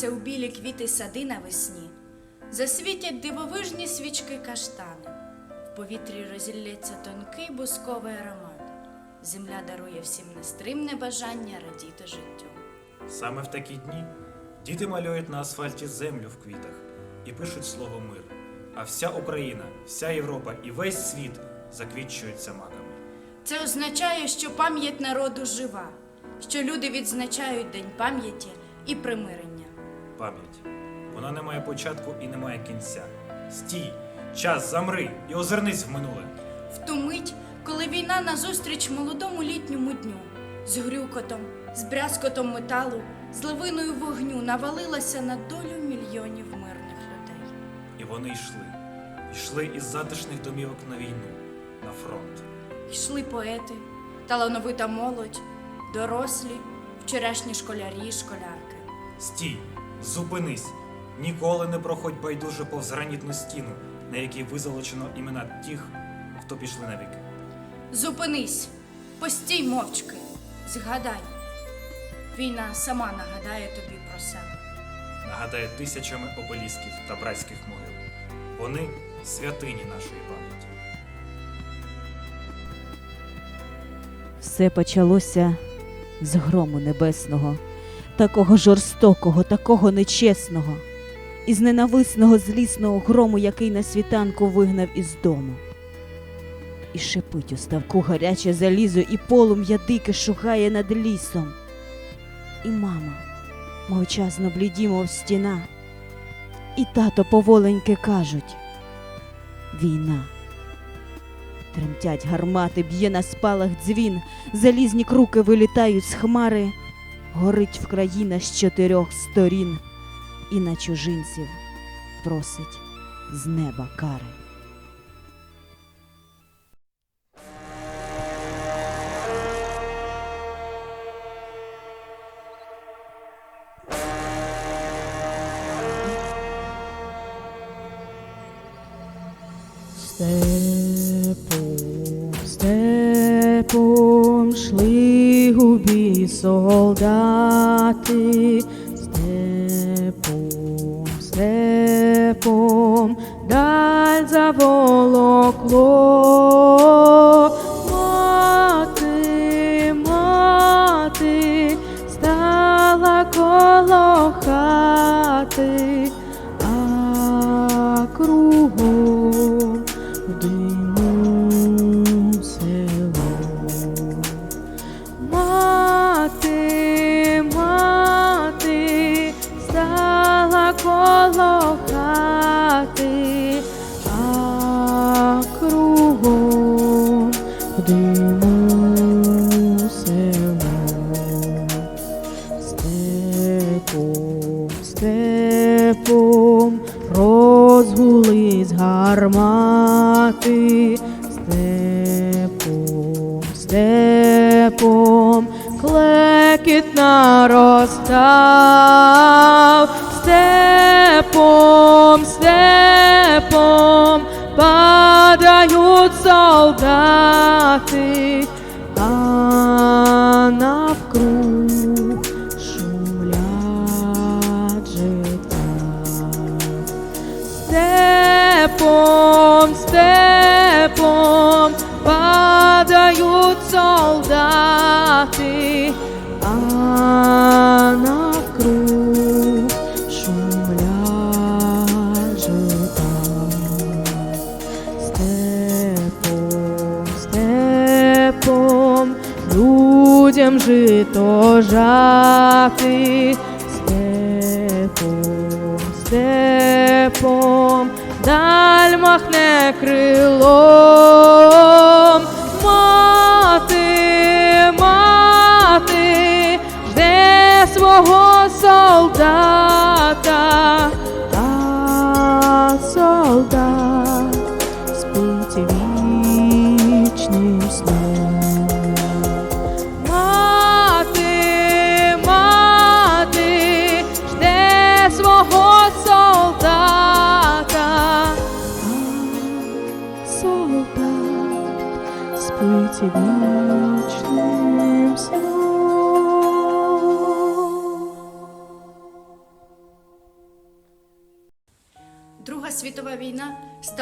Як у білі квіти сади навесні, засвітять дивовижні свічки каштани, в повітрі розілється тонкий бусковий аромат. Земля дарує всім нестримне бажання радіти життю. Саме в такі дні діти малюють на асфальті землю в квітах і пишуть слово мир. А вся Україна, вся Європа і весь світ заквітчуються маками. Це означає, що пам'ять народу жива, що люди відзначають День пам'яті і примирення. Пам'ять. Вона не має початку і не має кінця. Стій, час, замри і озирнись в минуле. В ту мить, коли війна назустріч молодому літньому дню, з грюкотом, з брязкотом металу, з лавиною вогню навалилася на долю мільйонів мирних людей. І вони йшли. Йшли із затишних домівок на війну, на фронт. Йшли поети, талановита молодь, дорослі, вчорашні школярі і школярки. Стій, зупинись. Ніколи не проходь байдуже повз гранітну стіну, на якій визолочено імена тих, хто пішли на віки. Зупинись, постій мовчки, згадай. Війна сама нагадає тобі про себе. Нагадає тисячами обелісків та братських могил. Вони святині нашої пам'яті. Все почалося з грому небесного, такого жорстокого, такого нечесного, із ненависного злісного грому, який на світанку вигнав із дому. І шипить у ставку гаряче залізо, і полум'я дике шугає над лісом. І мама мовчазно бліді, мов стіна, і тато поволеньки кажуть Війна. Тремтять гармати, б'є на спалах дзвін, залізні круки вилітають з хмари, горить в країна з чотирьох сторін, і на чужинців просить з неба кари. Степом, степом шли губі солдати, степом, жито жати, степом, степом даль махне крилом. Мати, мати, жде свого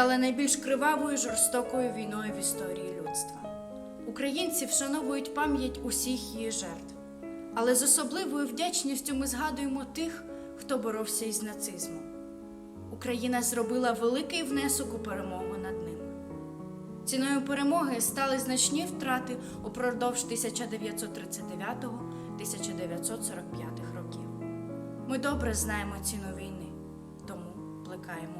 стала найбільш кривавою жорстокою війною в історії людства. Українці вшановують пам'ять усіх її жертв. Але з особливою вдячністю ми згадуємо тих, хто боровся із нацизмом. Україна зробила великий внесок у перемогу над ним. Ціною перемоги стали значні втрати упродовж 1939-1945 років. Ми добре знаємо ціну війни, тому плекаємо.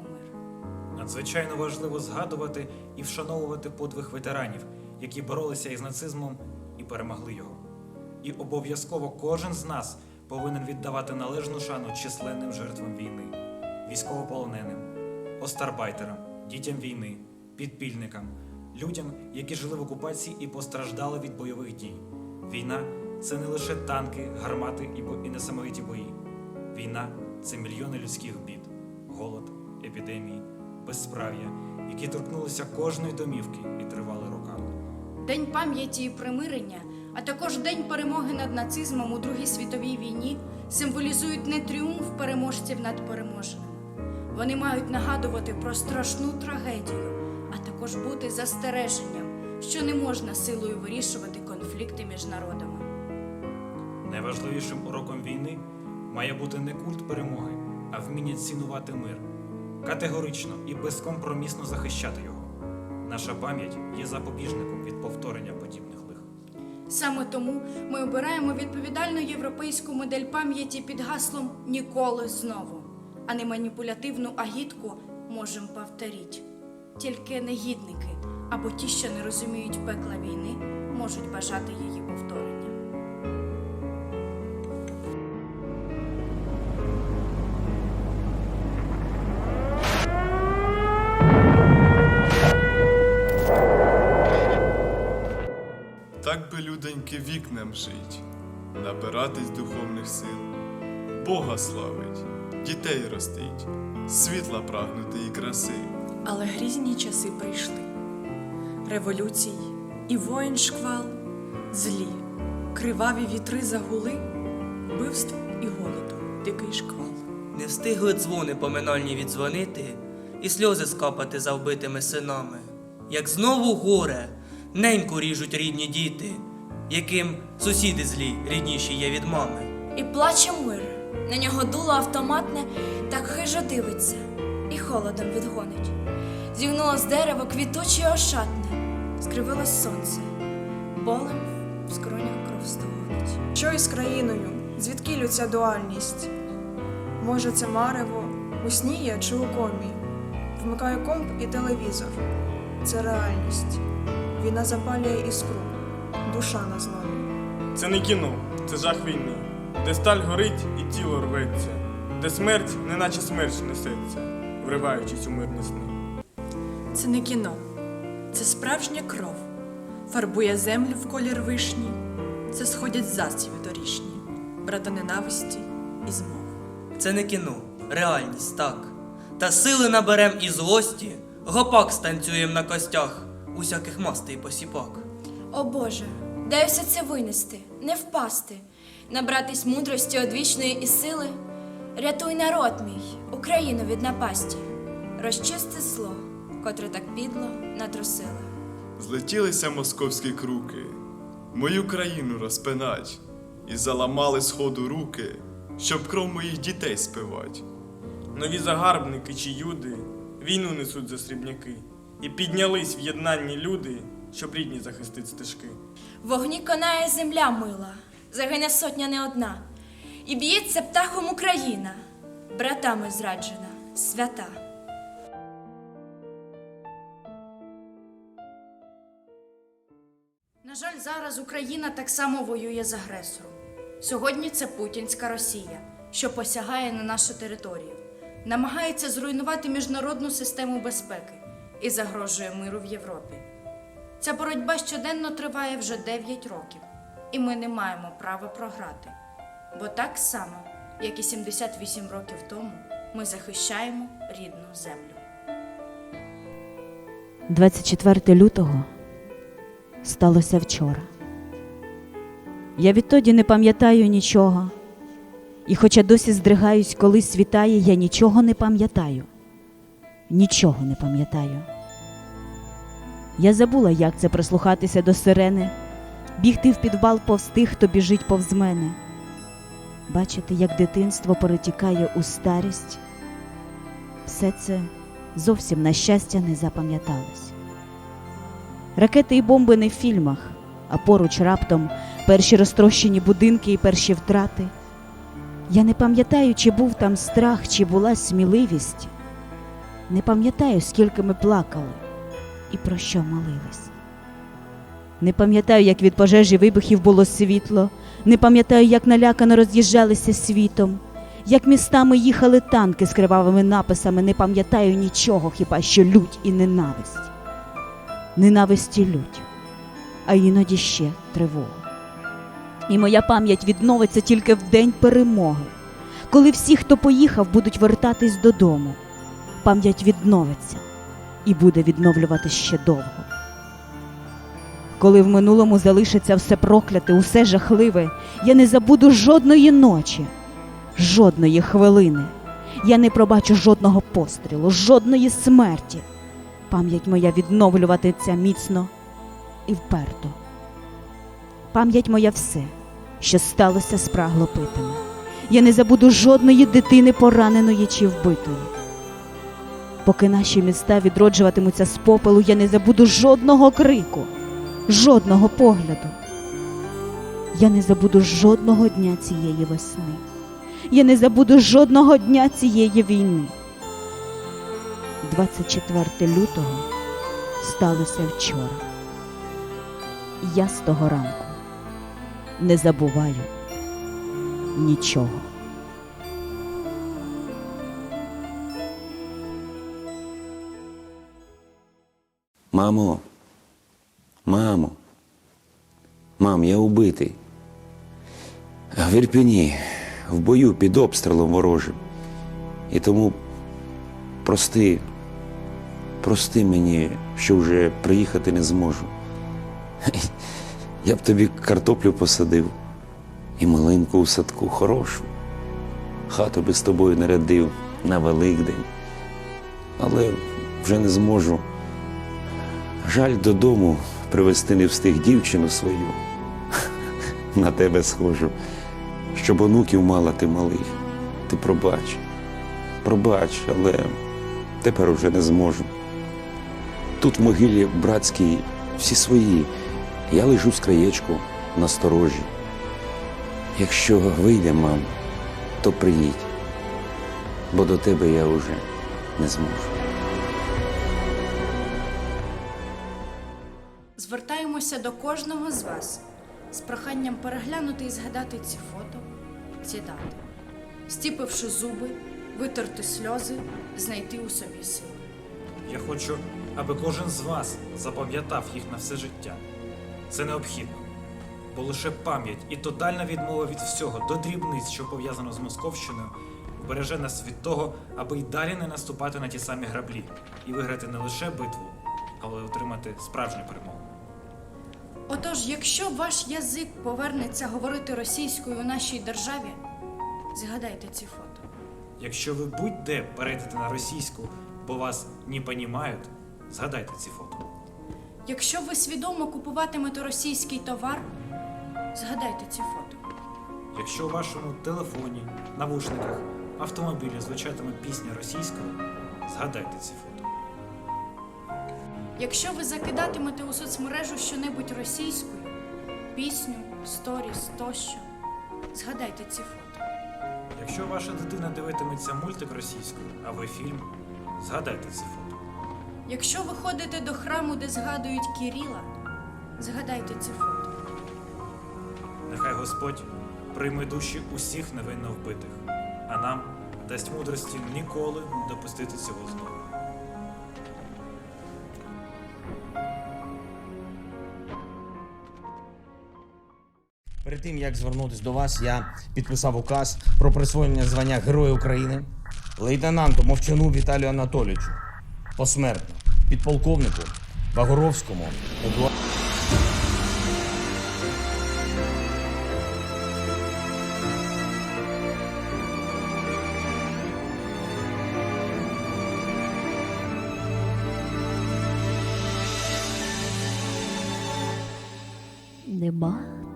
Надзвичайно важливо згадувати і вшановувати подвиг ветеранів, які боролися із нацизмом і перемогли його. І обов'язково кожен з нас повинен віддавати належну шану численним жертвам війни, військовополоненим, остарбайтерам, дітям війни, підпільникам, людям, які жили в окупації і постраждали від бойових дій. Війна це не лише танки, гармати і, несамовиті бої. Війна це мільйони людських бід, голод, епідемії, безсправ'я, які торкнулися кожної домівки і тривали роками. День пам'яті і примирення, а також День перемоги над нацизмом у Другій світовій війні символізують не тріумф переможців над переможеними. Вони мають нагадувати про страшну трагедію, а також бути застереженням, що не можна силою вирішувати конфлікти між народами. Найважливішим уроком війни має бути не культ перемоги, а вміння цінувати мир, категорично і безкомпромісно захищати його. Наша пам'ять є запобіжником від повторення подібних лих. Саме тому ми обираємо відповідальну європейську модель пам'яті під гаслом Ніколи знову, а не маніпулятивну агітку можем повторіть. Тільки негідники або ті, що не розуміють пекла війни, можуть бажати її повторення. Так би люденьки вік нам жить, набиратись духовних сил, Бога славить, дітей ростить, світла прагнути і краси. Але грізні часи прийшли. Революцій і воїн шквал, злі, криваві вітри загули, вбивств і голоду, дикий шквал. Не встигли дзвони поминальні віддзвонити і сльози скапати за вбитими синами. Як знову горе, неньку ріжуть рідні діти, яким сусіди злі рідніші є від мами. І плаче мир, на нього дуло автоматне, так хижо дивиться, і холодом відгонить. Зігнулось дерево квітуче й ошатне, скривилось сонце, болем в скронях кров стогонить. Що із країною? Звідки ця дуальність? Може, це марево, у сні я чи у комі? Вмикаю комп і телевізор. Це реальність. Війна запалює іскру, душа на зломі. Це не кіно, це жах війни, де сталь горить і тіло рветься, де смерть, неначе смерть несеться, вриваючись у мирні сни. Це не кіно, це справжня кров, фарбує землю в колір вишні, це сходять засіви дорішні, брата ненависті і змов. Це не кіно, реальність, так. Та сили наберем і злості, гопак станцюєм на костях, усяких мастей посіпак. О Боже, дай все це винести, не впасти, набратись мудрості одвічної і сили. Рятуй народ мій, Україну від напасті, розчисти зло, котре так підло натрусили. Злетілися московські круки, мою країну розпинать, і заламали сходу руки, щоб кров моїх дітей спивать. Нові загарбники чи юди війну несуть за срібняки, і піднялись в єднанні люди, щоб рідні захистить стежки. Вогні конає земля мила, загине сотня не одна, і б'ється птахом Україна, братами зраджена, свята. На жаль, зараз Україна так само воює з агресором. Сьогодні це путінська Росія, що посягає на нашу територію, намагається зруйнувати міжнародну систему безпеки і загрожує миру в Європі. Ця боротьба щоденно триває вже 9 років, і ми не маємо права програти. Бо так само, як і 78 років тому, ми захищаємо рідну землю. 24 лютого сталося вчора. Я відтоді не пам'ятаю нічого, і хоча досі здригаюсь, коли світає, я нічого не пам'ятаю. нічого не пам'ятаю. Я забула, як це прислухатися до сирени, бігти в підвал повз тих, хто біжить повз мене, бачити, як дитинство перетікає у старість. Все це зовсім на щастя не запам'яталось. Ракети і бомби не в фільмах, а поруч раптом перші розтрощені будинки і перші втрати. Я не пам'ятаю, чи був там страх, чи була сміливість. Не пам'ятаю, скільки ми плакали і про що молились. Не пам'ятаю, як від пожежі вибухів було світло, не пам'ятаю, як налякано роз'їжджалися світом, як містами їхали танки з кривавими написами, не пам'ятаю нічого, хіба що лють і ненависть. Ненависть і лють, а іноді ще тривога. І моя пам'ять відновиться тільки в день перемоги, коли всі, хто поїхав, будуть вертатись додому. Пам'ять відновиться і буде відновлювати ще довго. Коли в минулому залишиться все прокляте, усе жахливе, я не забуду жодної ночі, жодної хвилини. Я не пробачу жодного пострілу, жодної смерті. Пам'ять моя відновлюватиметься міцно і вперто. Пам'ять моя все, що сталося з праглопитами. Я не забуду жодної дитини пораненої чи вбитої. Поки наші міста відроджуватимуться з попелу, я не забуду жодного крику, жодного погляду. Я не забуду жодного дня цієї весни. Я не забуду жодного дня цієї війни. 24 лютого сталося вчора. Я з того ранку не забуваю нічого. Мамо, мамо, мам, я убитий. В Ірпіні, в бою під обстрілом ворожим. І тому прости, прости мені, що вже приїхати не зможу. Я б тобі картоплю посадив і малинку у садку хорошу. Хату би з тобою нарядив на Великдень. Але вже не зможу. Жаль додому привезти не встиг дівчину свою. На тебе схожу, щоб онуків мала ти малих. Ти пробач, пробач, але тепер уже не зможу. Тут в могилі братській всі свої. Я лежу з краєчку на сторожі. Якщо вийде, мам, то приїдь, бо до тебе я вже не зможу. Звертаємося до кожного з вас з проханням переглянути і згадати ці фото, ці дати, стіпивши зуби, витерти сльози, знайти у собі сили. Я хочу, аби кожен з вас запам'ятав їх на все життя. Це необхідно, бо лише пам'ять і тотальна відмова від всього до дрібниць, що пов'язано з Московщиною, вбереже нас від того, аби й далі не наступати на ті самі граблі і виграти не лише битву, але й отримати справжню перемогу. Отож, якщо ваш язик повернеться говорити російською у нашій державі, згадайте ці фото. Якщо ви будь-де перейдете на російську, бо вас не понімають, згадайте ці фото. Якщо ви свідомо купуватимете російський товар, згадайте ці фото. Якщо у вашому телефоні, навушниках, автомобілі звучатиме пісня російською, згадайте ці фото. Якщо ви закидатимете у соцмережу щонебудь російською, пісню, сторіс тощо, згадайте ці фото. Якщо ваша дитина дивитиметься мультик російською, а ви фільм, згадайте ці фото. Якщо ви ходите до храму, де згадують Кіріла, згадайте ці фото. Нехай Господь прийме душі усіх невинно вбитих, а нам дасть мудрості ніколи не допустити цього знову. перед тим як звернутися до вас, я підписав указ про присвоєння звання Героя України лейтенанту Мовчану Віталію Анатолійовичу, посмертно, підполковнику Багоровському Едуарду. нема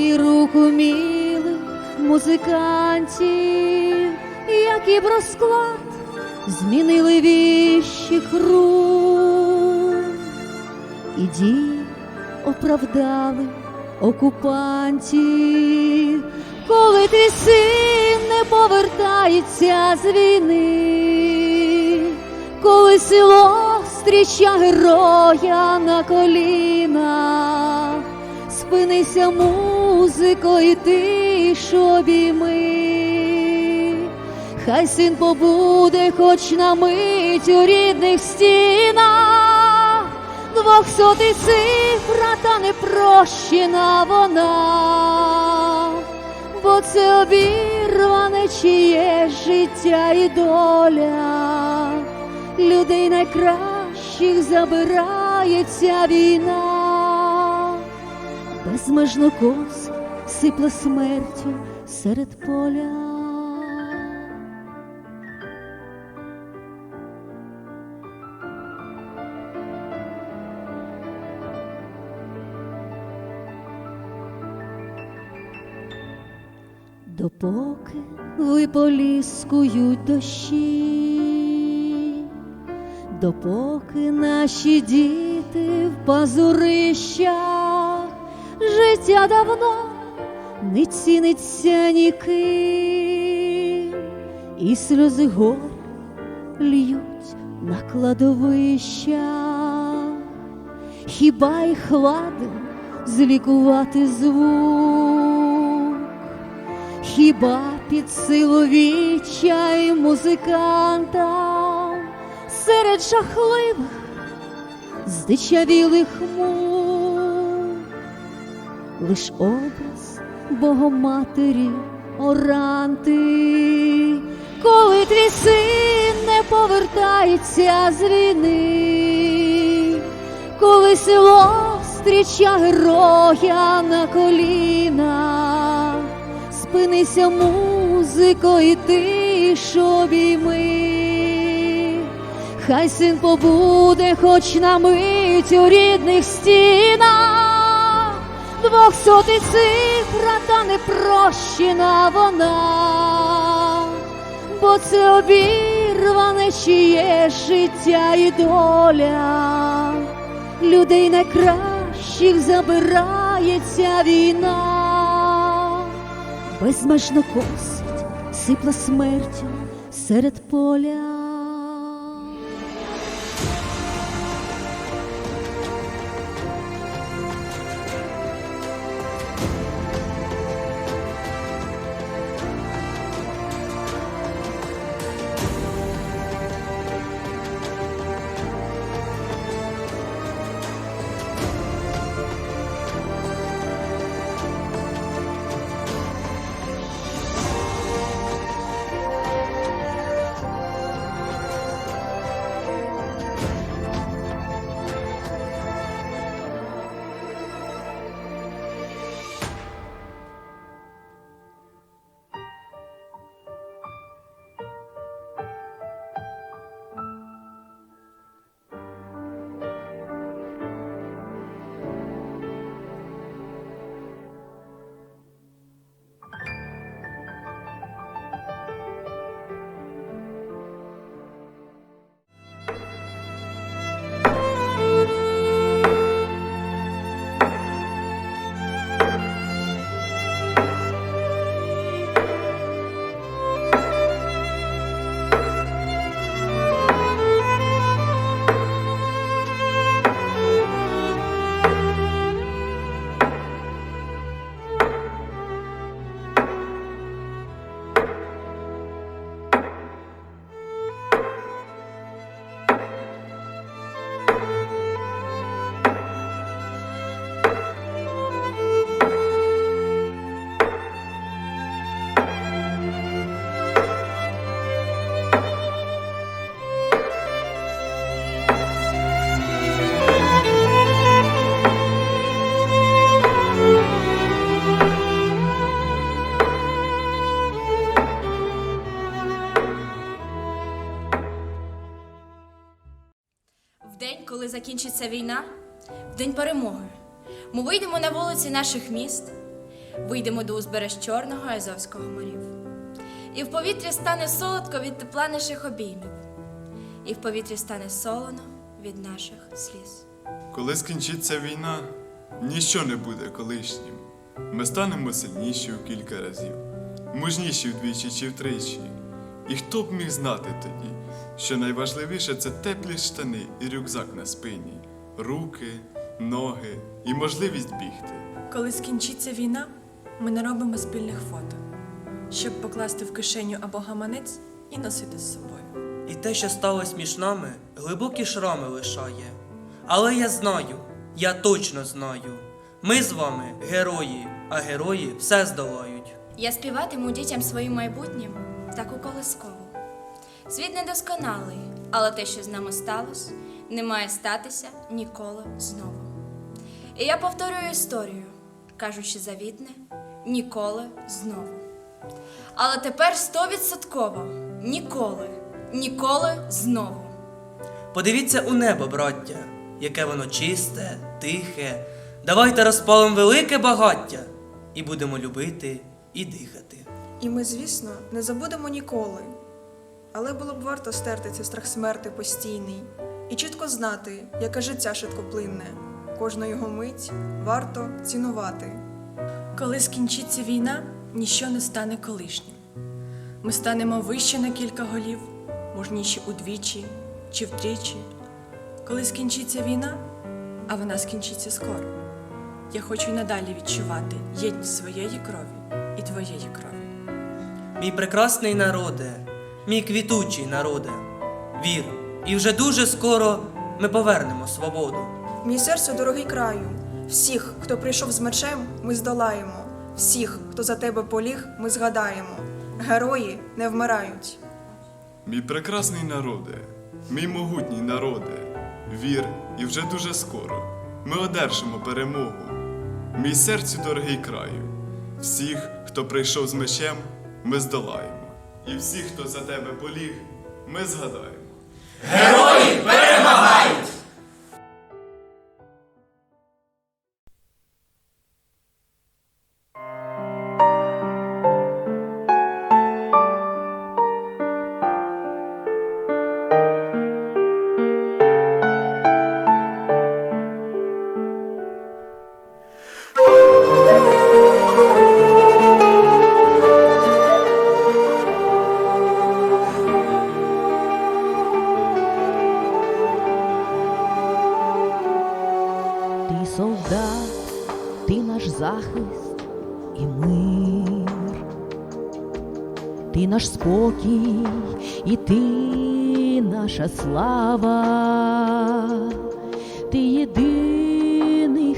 немає рук умілих музикантів, які б розклад змінили віщих рун. І дії оправдали окупантів, коли твій син не повертається з війни, коли село зустріча героя на колінах, спинися музико, і ти ж обійми. Хай син побуде, хоч на мить у рідних стінах, двохсотий цифра, та не прощена вона, бо це обірване чиє життя і доля, людей найкращих забирає ця війна, безмежно кос сипле смертю серед поля. Допоки виполіскують дощі, допоки наші діти в пазурищах, життя давно не ціниться ніким, і сльози гор льють на кладовищах, хіба й хладен злікувати звук, хіба під силу відчай музикантам? Серед жахливих здичавілих мук, лиш образ Богоматері оранти, коли твій син не повертається з війни, коли село зустріча героя на колінах, спинися музико, і ти ж обійми. Хай син побуде, хоч на мить у рідних стінах, двохсотий цифра, та не прощена вона, бо це обірване чиє життя і доля, людей найкращих забирає ця війна, безмежно косить, сипла смертю серед поля. Закінчиться війна, в день перемоги, ми вийдемо на вулиці наших міст, вийдемо до узбереж Чорного Азовського морів. І в повітрі стане солодко від тепла наших обіймів, і в повітрі стане солоно від наших сліз. Коли скінчиться війна, ніщо не буде колишнім. Ми станемо сильніші у кілька разів, мужніші вдвічі чи втричі. І хто б міг знати тоді, що найважливіше це теплі штани і рюкзак на спині, руки, ноги і можливість бігти. Коли скінчиться війна, ми не робимо спільних фото, щоб покласти в кишеню або гаманець і носити з собою. І те, що сталося між нами, глибокі шрами лишає. Але я знаю, я точно знаю. Ми з вами герої, а герої все здолають. Я співатиму дітям своїм майбутнім таку колискову. Світ недосконалий, але те, що з нами сталося, не має статися ніколи знову. І я повторюю історію, кажучи завітне, ніколи знову. Але тепер стовідсотково ніколи, ніколи знову. Подивіться у небо, браття, яке воно чисте, тихе. Давайте розпалимо велике багаття і будемо любити і дихати. І ми, звісно, не забудемо ніколи. Але було б варто стерти цей страх смерти постійний і чітко знати, яке життя швидкоплинне. Кожну його мить варто цінувати. Коли скінчиться війна, ніщо не стане колишнім. Ми станемо вище на кілька голів, мужніші удвічі чи втричі. Коли скінчиться війна, а вона скінчиться скоро. Я хочу й надалі відчувати єдність своєї крові і твоєї крові. Мій прекрасний народе, мій квітучий народе, вір, і вже дуже скоро ми повернемо свободу. Мій серце дорогий краю. Всіх, хто прийшов з мечем, ми здолаємо. Всіх, хто за тебе поліг, ми згадаємо. Герої не вмирають. Мій прекрасний народе, мій могутній народе, вір, і вже дуже скоро ми одержимо перемогу. Мій серцю дорогий краю, всіх, хто прийшов з мечем, ми здолаємо. І всіх, хто за тебе поліг, ми згадаємо. Ти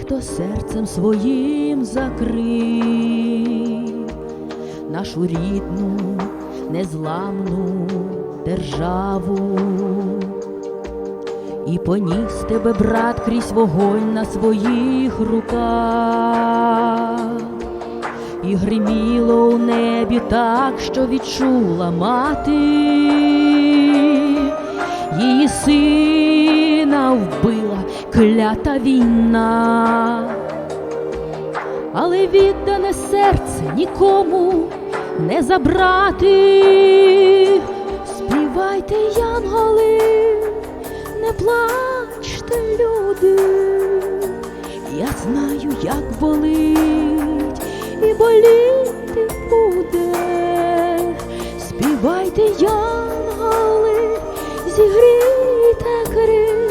хто серцем своїм закрив. Нашу рідну, незламну державу. І поніс тебе, брат, крізь вогонь на своїх руках, і гриміло у небі так, що відчула мати, її сина вбила клята війна, але віддане серце нікому не забрати. Співайте, янголи, не плачте, люди, я знаю, як болить, і боліти буде. Співайте, янголи, зігрійте крилами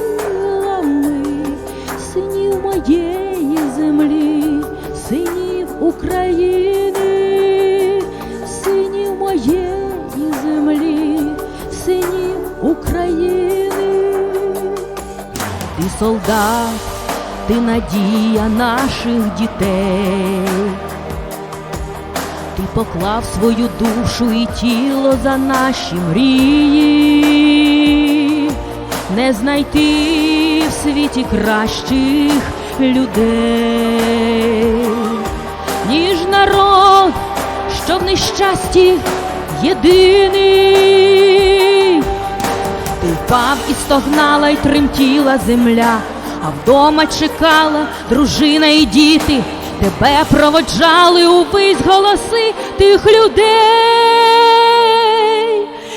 солдат, ти надія наших дітей. Ти поклав свою душу і тіло за наші мрії, не знайти в світі кращих людей, ніж народ, що в нещасті єдиний. Впав і стогнала, й тремтіла земля, а вдома чекала дружина і діти, тебе проводжали увесь голоси тих людей,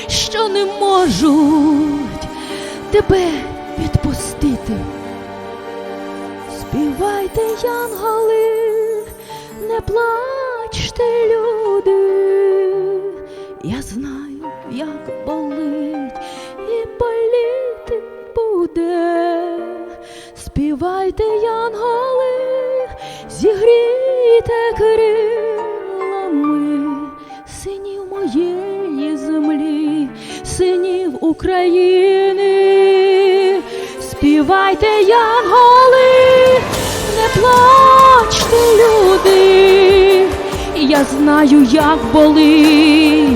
що не можуть тебе відпустити. Співайте, янголи, не плачте, люди. Я знаю, як болить буде. Співайте, янголи, зігрійте крилами синів моєї землі, синів України. Співайте, янголи, не плачте, люди. Я знаю, як болить,